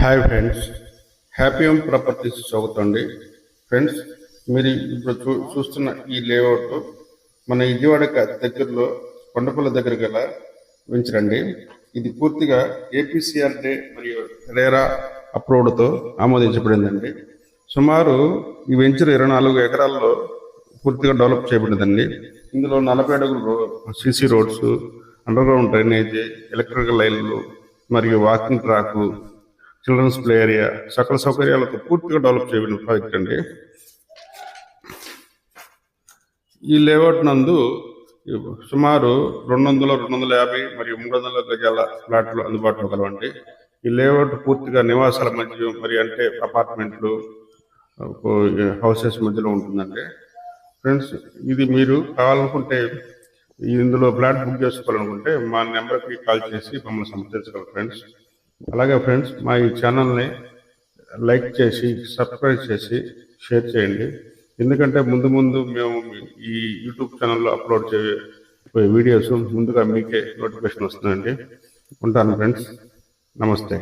Hi friends happy home properties స్వాగతం అండి friends మీరు ఇప్పుడు చూ చూస్తున్న ఈ లేఅవుట్ మన విజయవాడ దగ్గరలో కొండపల్ల దగ్గర గల వెంచరండి ఇది పూర్తిగా ఏపీసీఆర్డే మరియు రేరా అప్రూవ్డ్తో ఆమోదించబడిందండి. సుమారు ఈ వెంచర్ ఇరవై నాలుగు ఎకరాల్లో పూర్తిగా డెవలప్ చేయబడిందండి. ఇందులో నలభై అడుగులు C C roads underground drainage electrical లైన్లు మరియు walking track children's play area. సకల సౌకర్యాలతో పూర్తిగా డెవలప్ చేయబడిన ప్రాజెక్ట్ అండి. ఈ లేఅవుట్ నందు సుమారు రెండు వందల రెండు వందల యాభై మరియు మూడు వందల గజాల ఫ్లాట్లు అందుబాటులో కలవండి ఈ లేఅవుట్ పూర్తిగా నివాసాల మధ్య మరి అంటే అపార్ట్మెంట్లు హౌసెస్ మధ్యలో ఉంటుందండి. ఫ్రెండ్స్ ఇది మీరు కావాలనుకుంటే ఇందులో ఫ్లాట్ బుక్ చేసుకోవాలనుకుంటే మా నెంబర్కి కాల్ చేసి మమ్మల్ని సంప్రదించగలరు ఫ్రెండ్స్. అలాగే ఫ్రెండ్స్ మా ఈ ఛానల్ని లైక్ చేసి సబ్స్క్రైబ్ చేసి షేర్ చేయండి. ఎందుకంటే ముందు ముందు మేము ఈ యూట్యూబ్ ఛానల్లో అప్లోడ్ చేయే వీడియోస్ ముందుగా మీకే నోటిఫికేషన్ వస్తుందండి. ఉంటాను ఫ్రెండ్స్. నమస్తే.